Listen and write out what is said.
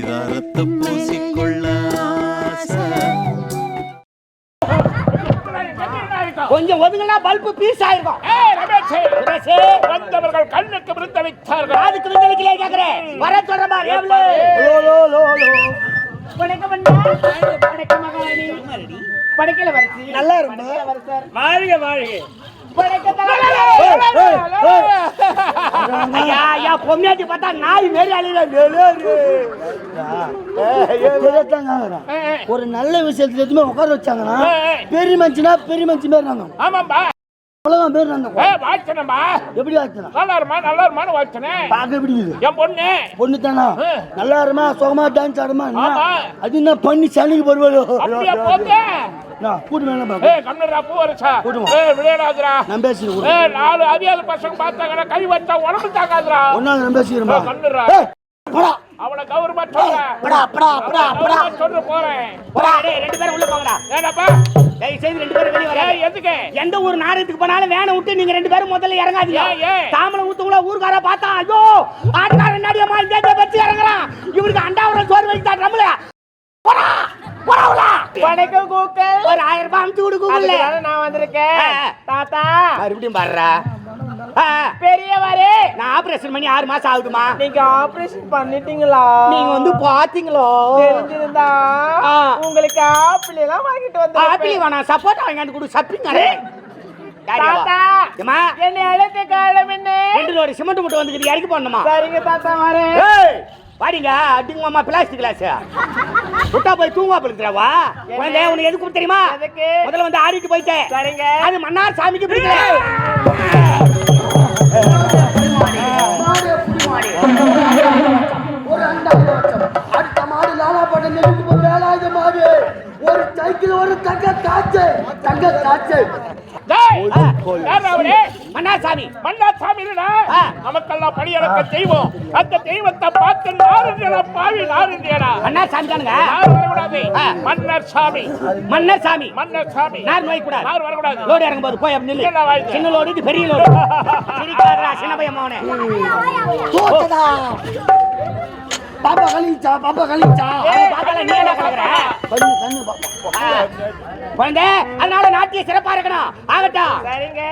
பரிதாரத்தை பூசிக்கொள்ள. கொஞ்சம் ஒதுங்கினா bulb piece ஆயிருக்கும். வந்தவர்கள் கண்ணுக்கு விருந்த வைத்தார்கள் காதுக்கு விந்தளிக்கலையே கேக்குறேன் வர சொல்ற மாதிரி? வணக்கம். வணக்கம் மகாராணி. படைக்கல வரசி. நல்லா இருமா வாழ்க வாழ்க. பொம்மையாட்டி பார்த்தா நாய் மாரி அழுகுது. ஒரு நல்ல விஷயத்துல எதுவுமே உட்கார வச்சாங்கன்னா பெரிய மனுஷனா பெரிய மனுஷன் பேர் நாங்க ஆமாம்பா. அவ்வளவுதான் பேர் நாங்க வாச்சனம்பா எப்படி ஆச்சுனா நல்லா இருமா நல்லா இருமான்னு வாச்சனேன் பார்க்க எப்படி என் பொண்ணு. பொண்ணு தானா நல்லா இருமா சுகமா? டான்ஸ் ஆடுமா. அது என்ன பண்ணி சனிக்கு ஏ நாலு அறியாத பசங்க பார்த்தாங்கன்னா கை வச்சா உடம்பு தாக்காதுடா ஒன்னா நான் அவளை கௌரவமா சொல்ற படா படா படா படா. கௌரவமா சொல்ல போறேன். போடா, டேய், ரெண்டு பேரும் உள்ள போங்கடா. ஏடாப்பா தயவு செய்து ரெண்டு பேரும் வெளிய. எதுக்கு? எந்த ஒரு நாடகத்துக்கு போனாலும் வேனை விட்டு நீங்க ரெண்டு பேரும் முதல்ல இறங்காதீங்க? தாமலை ஊத்துக்குள்ள ஊர்கார பார்த்தா ஐயோ ஆட்டுக்கார நடிகமா இந்த பத்தி இறங்குறான். இவருக்கு அண்டாவுல சோறு வைத்தா நம்மள போடா போடா. வணக்கம் கூக்கள். ஒரு ஆயிரம் ரூபாய் அமுச்சு விடு அதுக்குதானே நான் வந்திருக்கேன். தாத்தா. மறுபடியும் பாடுறா. பெரியவரே. நான் ஆபரேஷன் பண்ணி ஆறு மாசம் ஆகுதுமா நீங்க ஆபரேஷன் பண்ணிட்டீங்களா? நீங்க வந்து பாத்தீங்களோ? தெரிஞ்சிருந்தா. உங்களுக்கு ஆப்பிள் எல்லாம் வாங்கிட்டு ஆப்பிளி வந்து வேணாம் சப்போட்டா வாங்கிட்டு கொடு சப்பிங்க. என்னை அழைத்த காலம் என்ன? ரெண்டு லோடு சிமெண்ட் மட்டும் வந்துக்கிட்டு இறக்கி போடணுமா? சரிங்க தாத்தா வரேன். வாடிங்க அடிங்க மாமா பிளாஸ்டிக் கிளாஸ் விட்டா போய் தூங்குவா படுத்துறவா குழந்தை உனக்கு எதுக்கு தெரியுமா? முதல்ல வந்து ஆடிட்டு போயிட்டேன். சரிங்க. அது மன்னார் சாமிக்கு பிடிக்கல. ஒரு அண்டா அடுத்த மாடு லாலா பாட்ட நெருப்பு போய் வேலாயுத மாடு. ஒரு சைக்கிள் ஒரு தங்க காய்ச்சல் தங்க காய்ச்சல் டேய் யார் அவரே? மன்னார் சாமி மன்னா சாமி இல்லடா. ஆ. நமக்கெல்லாம் பணியடக்க தெய்வம் அந்த தெய்வத்தை பார்த்து நாருந்தியடா பாவி நாருந்தியடா மன்னார் சாமி தானுங்க வரக்கூடாது. மன்னர் சாமி மன்னர் சாமி மன்னர் சாமி நார் நோய் கூடாது யார் வரக்கூடாது. லோடு இறங்கும் போது போய் அப்படி என்ன நில்லு வாய்து? சின்ன லோடு இது பெரிய லோடு. சிரிக்காதடா சின்ன பையன் மகனே. தோத்ததா? பாப்பா கழிச்சா பாப்பா கழிச்சா பாத்தால நீ என்ன கலக்குற கண்ணு கண்ணு பாப்பா. குழந்தை அதனால நாட்டிய சிறப்பா இருக்கணும். ஆகட்டும். சரிங்க.